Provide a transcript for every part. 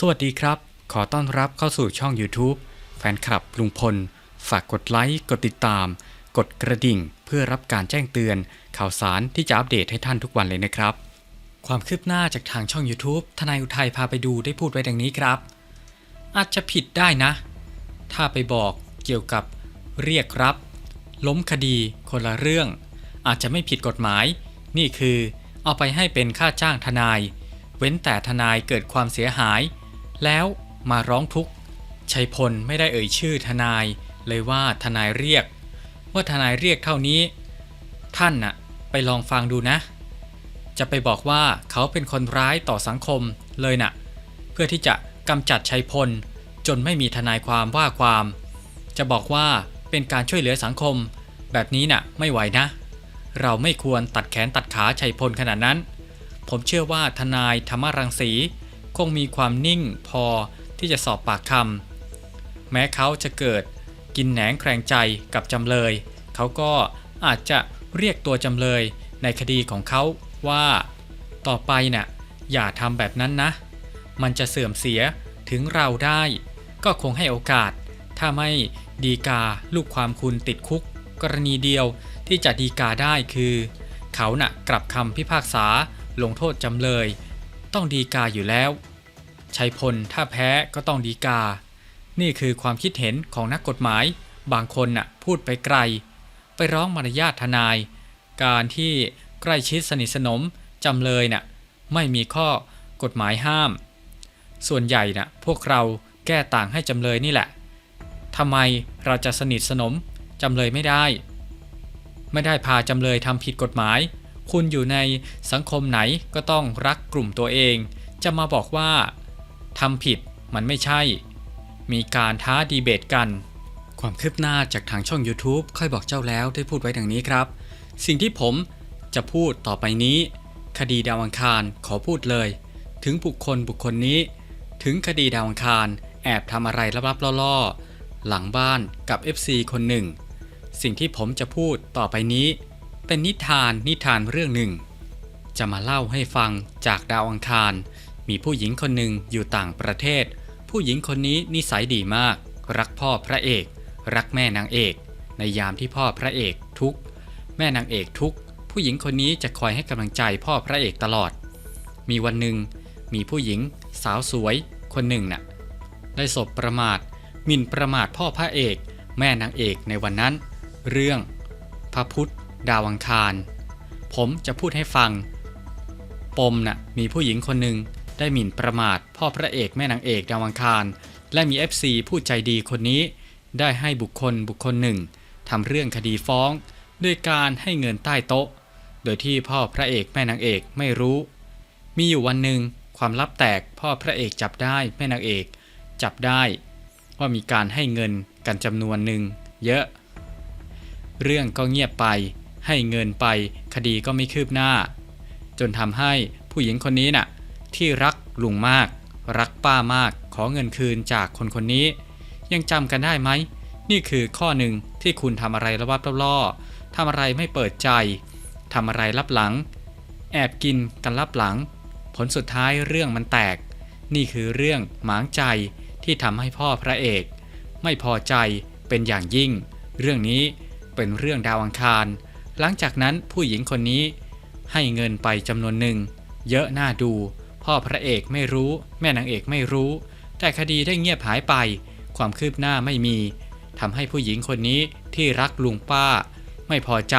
สวัสดีครับ ขอต้อนรับเข้าสู่ช่อง YouTube แฟนคลับลุงพล ฝากกดไลค์ กดติดตาม กดกระดิ่ง เพื่อรับการแจ้งเตือน ข่าวสารที่จะอัปเดตให้ท่านทุกวันเลยนะครับ ความคืบหน้าจากทางช่อง YouTube ทนายอุทัยพาไปดูได้พูดไว้ดังนี้ครับ อาจจะผิดได้นะ ถ้าไปบอกเกี่ยวกับเรียกรับ ล้มคดี คนละเรื่อง อาจจะไม่ผิดกฎหมาย นี่คือ เอาไปให้เป็นค่าจ้างทนาย เว้นแต่ทนายเกิดความเสียหาย แล้วมาร้องทุกข์ชัยพลไม่ได้เอ่ยชื่อทนาย เลยว่าทนายเรียก ว่าทนายเรียกเท่านี้ ท่านน่ะ ไปลองฟังดูนะ จะไปบอกว่าเขาเป็นคนร้ายต่อสังคมเลยน่ะ เพื่อที่จะกำจัดชัยพล จนไม่มีทนายความว่าความ จะบอกว่าเป็นการช่วยเหลือสังคม แบบนี้น่ะไม่ไหวนะ เราไม่ควรตัดแขนตัดขาชัยพลขนาดนั้น ผมเชื่อว่าทนายธรรมรังสี คงมีความนิ่งพอที่จะสอบปากคำแม้เขาจะเกิดกินแหนงแครงใจกับจำเลย เขาก็อาจจะเรียกตัวจำเลยในคดีของเขาว่า ต่อไปน่ะอย่าทำแบบนั้นนะ มันจะเสื่อมเสียถึงเราได้ ก็คงให้โอกาส ถ้าไม่ดีกาลูกความคุณติดคุก กรณีเดียวที่จะดีกาได้คือ เขาน่ะกลับคำพิพากษาลงโทษจำเลย ต้องดีกาอยู่แล้ว ชัยพลถ้าแพ้ก็ต้องดีกา นี่คือความคิดเห็นของนักกฎหมาย บางคนน่ะพูดไปไกล ไปร้องมารยาททนาย การที่ใกล้ชิดสนิทสนมจำเลยน่ะไม่มีข้อกฎหมายห้าม ส่วนใหญ่น่ะพวกเราแก้ต่างให้จำเลยนี่แหละทำไมเราจะสนิทสนมจำเลยไม่ได้ ไม่ได้พาจำเลยทำผิดกฎหมาย คุณอยู่ในสังคมไหนก็ต้องรักกลุ่มตัวเอง จะมาบอกว่า ทำผิดมันไม่ใช่ มีการท้าดีเบตกัน ความคืบหน้าจากทางช่อง YouTube ค่อยบอกเจ้าแล้วได้พูดไว้ดังนี้ครับ สิ่งที่ผมจะพูดต่อไปนี้ คดีดาวอังคารขอพูดเลย ถึงบุคคลบุคคลนี้ ถึงคดีดาวอังคารแอบทำอะไรลับๆล่อๆหลังบ้านกับ FC คนหนึ่ง สิ่งที่ผมจะพูดต่อไปนี้ เป็นนิทานนิทานเรื่องหนึ่ง จะมาเล่าให้ฟังจากดาวอังคาร มีผู้หญิงคนหนึ่งอยู่ต่างประเทศ ผู้หญิงคนนี้นิสัยดีมาก รักพ่อพระเอก รักแม่นางเอก ในยามที่พ่อพระเอกทุกข์แม่นางเอกทุกข์ผู้หญิงคนนี้จะคอยให้กำลังใจพ่อพระเอกตลอด มีวันหนึ่งมีผู้หญิง สาวสวย คนหนึ่งน่ะได้สบประมาทหมิ่นประมาทพ่อพระเอก แม่นางเอกในวันนั้น เรื่อง พระพุทธ ดาวังคาร ผมจะพูดให้ฟัง ปมน่ะมีผู้หญิงคนหนึ่ง ได้หมิ่นประมาทพ่อพระเอกแม่นางเอกดาวังคาร และมี FC ผู้ใจดีคนนี้ ได้ให้บุคคลบุคคลหนึ่งทำเรื่องคดีฟ้อง ด้วยการให้เงินใต้โต๊ะ โดยที่พ่อพระเอกแม่นางเอกไม่รู้ มีอยู่วันหนึ่งความลับแตกพ่อพระเอกจับได้แม่นางเอก จับได้ว่ามีการให้เงินกันจำนวนหนึ่งเยอะ เรื่องก็เงียบไป ให้เงินไปคดีก็ไม่คืบหน้า จนทำให้ผู้หญิงคนนี้น่ะ ที่รักลุงมาก รักป้ามากขอเงินคืนจากคนคนนี้ ยังจำกันได้ไหม นี่คือข้อหนึ่งที่คุณทำอะไรระวับล่อทำอะไรไม่เปิดใจทำอะไรลับหลัง แอบกินกันลับหลัง ผลสุดท้ายเรื่องมันแตก นี่คือเรื่องหมางใจที่ทำให้พ่อพระเอก ไม่พอใจเป็นอย่างยิ่ง เรื่องนี้เป็นเรื่องดาวอังคาร หลังจากนั้นผู้หญิงคนนี้ให้เงินไปจำนวนหนึ่ง เยอะน่าดู พ่อพระเอกไม่รู้ แม่นางเอกไม่รู้ แต่คดีได้เงียบหายไป ความคืบหน้าไม่มีทำให้ผู้หญิงคนนี้ที่รักลุงป้า ไม่พอใจ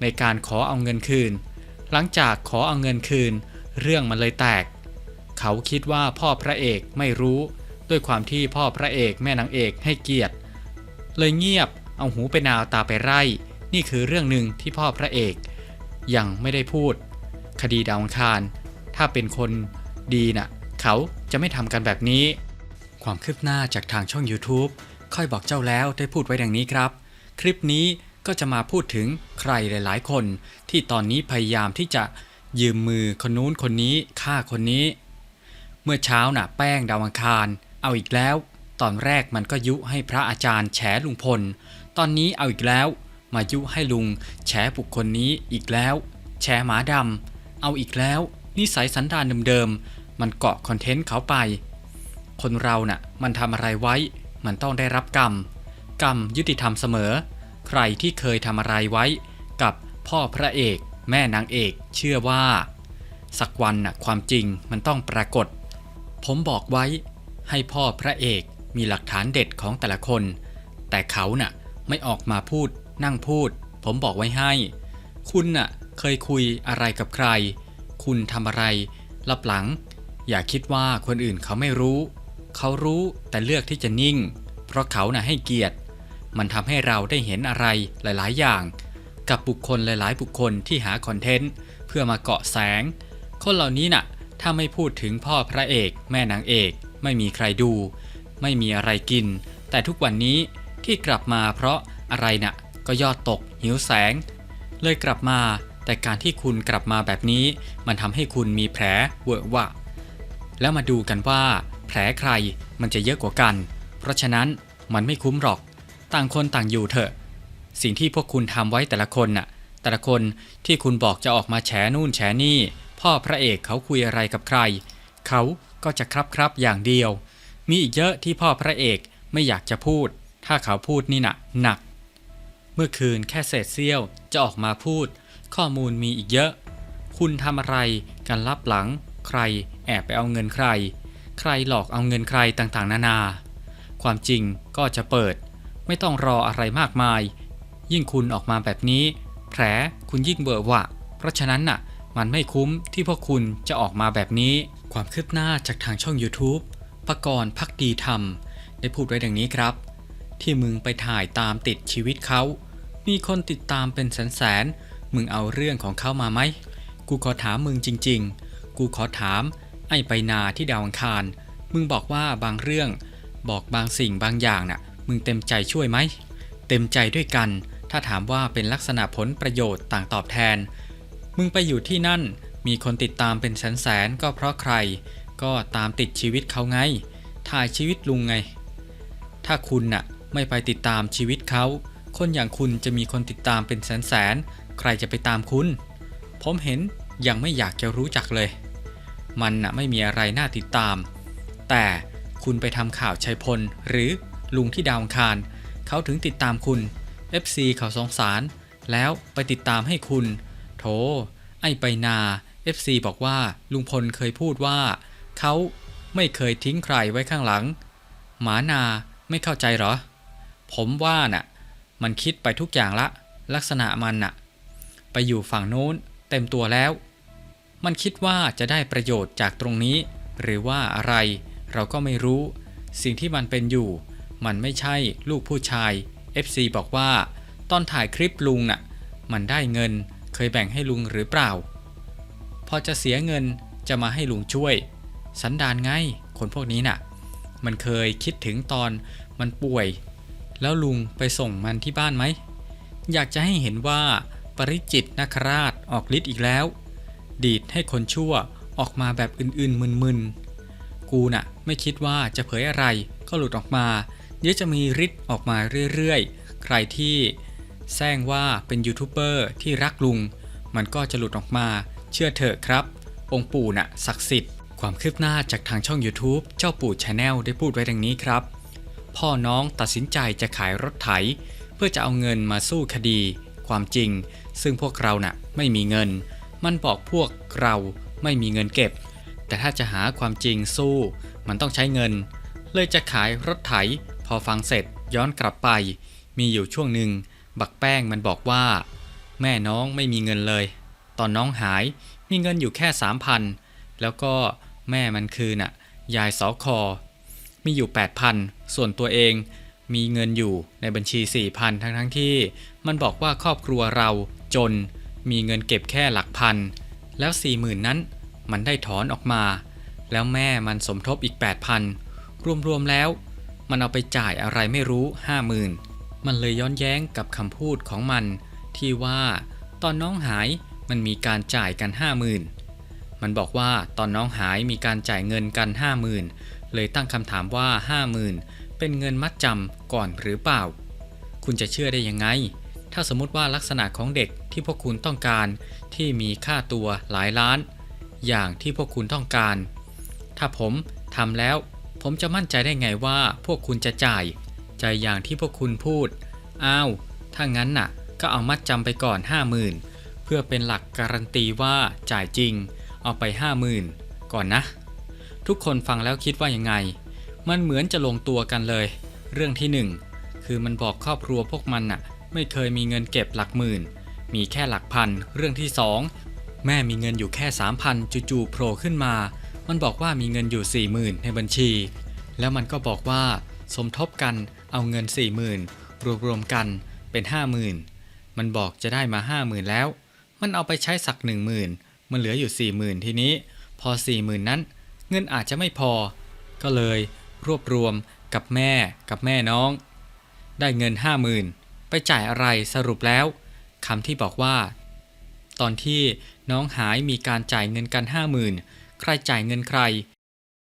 ในการขอเอาเงินคืน หลังจากขอเอาเงินคืน เรื่องมันเลยแตก เขาคิดว่าพ่อพระเอกไม่รู้ ด้วยความที่พ่อพระเอกแม่นางเอกให้เกียรติ เลยเงียบเอาหูไปนาวตาไปไร่ นี่คือเรื่องหนึ่งที่พ่อพระเอก ยังไม่ได้พูด คดีดาวอังคาร ถ้าเป็นคนดีน่ะ เขาจะไม่ทำกันแบบนี้ ความคืบหน้าจากทางช่อง YouTube ค่อยบอกเจ้าแล้วได้พูดไว้ดังนี้ครับ คลิปนี้ก็จะมาพูดถึงใครหลาย ๆ คน ที่ตอนนี้พยายามที่จะยืมมือคนนู้นคนนี้ฆ่าคนนี้ เมื่อเช้าน่ะแป้งดาวังคาร เอาอีกแล้ว ตอนแรกมันก็ยุให้พระอาจารย์แฉลุงพล ตอนนี้เอาอีกแล้ว มายุให้ลุงแฉบุคคลนี้อีกแล้ว แฉหมาดำเอาอีกแล้ว นิสัยสันดานเดิมๆ มันเกาะคอนเทนต์เขาไป คนเราน่ะมันทำอะไรไว้ มันต้องได้รับกรรม กรรมยุติธรรมเสมอ ใครที่เคยทำอะไรไว้ กับพ่อพระเอก แม่นางเอกเชื่อว่า สักวันน่ะความจริงมันต้องปรากฏ ผมบอกไว้ ให้พ่อพระเอกมีหลักฐานเด็ดของแต่ละคน แต่เขาน่ะไม่ออกมาพูดนั่งพูด ผมบอกไว้ให้ คุณน่ะเคยคุยอะไรกับใคร คุณทำอะไรลับหลัง อย่าคิดว่าคนอื่นเขาไม่รู้ เขารู้แต่เลือกที่จะนิ่ง เพราะเขาน่ะให้เกียรติ มันทำให้เราได้เห็นอะไรหลาย ๆ อย่าง กับบุคคลหลาย ๆ บุคคลที่หาคอนเทนต์เพื่อมาเกาะแสง คนเหล่านี้น่ะ ถ้าไม่พูดถึงพ่อพระเอก แม่นางเอก ไม่มีใครดู ไม่มีอะไรกิน แต่ทุกวันนี้ที่กลับมาเพราะอะไรน่ะก็ยอดตกหิวแสง เลยกลับมา แต่การที่คุณกลับมาแบบนี้ มันทำให้คุณมีแผลเวอะวะ แล้วมาดูกันว่า แผลใครมันจะเยอะกว่ากัน เพราะฉะนั้นมันไม่คุ้มหรอก ต่างคนต่างอยู่เถอะ สิ่งที่พวกคุณทำไว้แต่ละคนน่ะ แต่ละคนที่คุณบอกจะออกมาแฉนู่นแฉนี่ พ่อพระเอกเขาคุยอะไรกับใคร เขาก็จะครับครับอย่างเดียว มีอีกเยอะที่พ่อพระเอกไม่อยากจะพูด ถ้าเขาพูดนี่น่ะหนัก เมื่อคืนแค่เศษเสี้ยวจะออกมาพูด ข้อมูลมีอีกเยอะ คุณทำอะไรกันลับหลัง ใครแอบไปเอาเงินใคร ใครหลอกเอาเงินใครต่างๆ นานา ความจริงก็จะเปิด ไม่ต้องรออะไรมากมาย ยิ่งคุณออกมาแบบนี้ แผลคุณยิ่งเบอร์วะ เพราะฉะนั้นน่ะ มันไม่คุ้มที่พวกคุณจะออกมาแบบนี้ ความคืบหน้าจากทางช่อง YouTube ปกรณ์พักดีทำได้พูดไว้ดังนี้ครับ ที่มึงไปถ่ายตามติดชีวิตเขา มีคนติดตามเป็นแสนๆ มึงเอาเรื่องของเขามาไหม กูขอถามมึงจริง ๆ กูขอถาม ไอ้ไปนาที่ดาวอังคาร มึงบอกว่าบางเรื่อง บอกบางสิ่งบางอย่างน่ะ มึงเต็มใจช่วยไหม เต็มใจด้วยกัน ถ้าถามว่าเป็นลักษณะผลประโยชน์ต่างตอบแทน มึงไปอยู่ที่นั่น มีคนติดตามเป็นแสนๆก็เพราะใคร ก็ตามติดชีวิตเขาไง ถ่ายชีวิตลุงไง ถ้าคุณน่ะไม่ไปติดตามชีวิตเขา คนอย่างคุณจะมีคนติดตามเป็นแสนๆ ใครจะไปตามคุณ ผมเห็นยังไม่อยากจะรู้จักเลย มันน่ะไม่มีอะไรน่าติดตาม แต่คุณไปทำข่าวชัยพล หรือลุงที่ดาวังคาร เขาถึงติดตามคุณ FC เขาสงสาร แล้วไปติดตามให้คุณ โถ ไอ้ไปนา FC บอกว่าลุงพลเคยพูดว่า เขาไม่เคยทิ้งใครไว้ข้างหลัง หมานาไม่เข้าใจหรอ ผมว่าน่ะ มันคิดไปทุกอย่างละ ลักษณะมันน่ะ ไปอยู่ฝั่งโน้นเต็มตัวแล้ว มันคิดว่าจะได้ประโยชน์จากตรงนี้ หรือว่าอะไร เราก็ไม่รู้ สิ่งที่มันเป็นอยู่ มันไม่ใช่ลูกผู้ชาย FC บอกว่า ตอนถ่ายคลิปลุงน่ะ มันได้เงินเคยแบ่งให้ลุงหรือเปล่า พอจะเสียเงินจะมาให้ลุงช่วย สันดานไง คนพวกนี้น่ะ มันเคยคิดถึงตอนมันป่วย แล้วลุงไปส่งมันที่บ้านไหม อยากจะให้เห็นว่า ริจิตนาคราชออกฤทธิ์อีกแล้ว ดีดให้คนชั่วออกมาแบบอื่นๆมึนๆ กูน่ะไม่คิดว่าจะเผยอะไรก็หลุดออกมาเดี๋ยวจะมีฤทธิ์ออกมาเรื่อยๆ ใครที่แซงว่าเป็นยูทูบเบอร์ที่รักลุง มันก็จะหลุดออกมาเชื่อเถอะครับ องค์ปู่น่ะศักดิ์สิทธิ์ความคืบหน้าจากทางช่อง YouTube เจ้าปู่ชาแนลได้พูดไว้ดังนี้ครับ พ่อน้องตัดสินใจจะขายรถไถ เพื่อจะเอาเงินมาสู้คดี ความจริง ซึ่งพวกเราน่ะไม่มีเงิน มันบอกพวกเราไม่มีเงินเก็บ แต่ถ้าจะหาความจริงสู้ มันต้องใช้เงิน เลยจะขายรถไถ พอฟังเสร็จย้อนกลับไป มีอยู่ช่วงหนึ่งบักแป้งมันบอกว่า แม่น้องไม่มีเงินเลย ตอนน้องหายมีเงินอยู่แค่สามพันแล้วก็แม่มันคือน่ะยายสอคอ มีอยู่ 8,000 ส่วนตัวเอง มีเงินอยู่ในบัญชี 4,000 ทั้งทั้งที่ มันบอกว่าครอบครัวเราจน มีเงินเก็บแค่หลักพัน แล้ว 40,000 นั้น มันได้ถอนออกมา แล้วแม่มันสมทบอีก 8,000 รวมๆแล้ว มันเอาไปจ่ายอะไรไม่รู้ 50,000 มันเลยย้อนแย้งกับคำพูดของมัน ที่ว่าตอนน้องหายมันมีการจ่ายกัน 50,000 มันบอกว่าตอนน้องหายมีการจ่ายเงินกัน 50,000 เลยตั้งคำถามว่า 50,000 เป็นเงินมัดจำก่อนหรือเปล่า คุณจะเชื่อได้ยังไง ถ้าสมมติว่าลักษณะของเด็กที่พวกคุณต้องการ ที่มีค่าตัวหลายล้าน อย่างที่พวกคุณต้องการ ถ้าผมทำแล้ว ผมจะมั่นใจได้ไงว่าพวกคุณจะจ่ายใจอย่างที่พวกคุณพูด อ้าว ถ้างั้นน่ะ ก็เอามัดจำไปก่อน 50,000 เพื่อเป็นหลักการันตีว่าจ่ายจริง เอาไป 50,000 ก่อนนะ ทุกคนฟังแล้วคิดว่ายังไง มันเหมือนจะลงตัวกันเลย เรื่องที่หนึ่งคือมันบอกครอบครัวพวกมันน่ะ ไม่เคยมีเงินเก็บหลักหมื่น มีแค่หลักพัน เรื่องที่สองแม่มีเงินอยู่แค่3,000จู่ๆโผล่ขึ้นมา มันบอกว่ามีเงินอยู่40,000ในบัญชี แล้วมันก็บอกว่า สมทบกันเอาเงิน40,000รวมรวมๆกันเป็น50,000มันบอกจะได้มา50,000แล้ว มันเอาไปใช้สัก10,000มันเหลืออยู่40,000ทีนี้ พอ40,000นั้น เงินอาจจะไม่พอ ก็เลย รวบรวมกับแม่กับแม่น้อง ได้เงินห้าหมื่นไปจ่ายอะไรสรุปแล้วคำที่บอกว่า ตอนที่น้องหายมีการจ่ายเงินกันห้าหมื่นใครจ่ายเงินใคร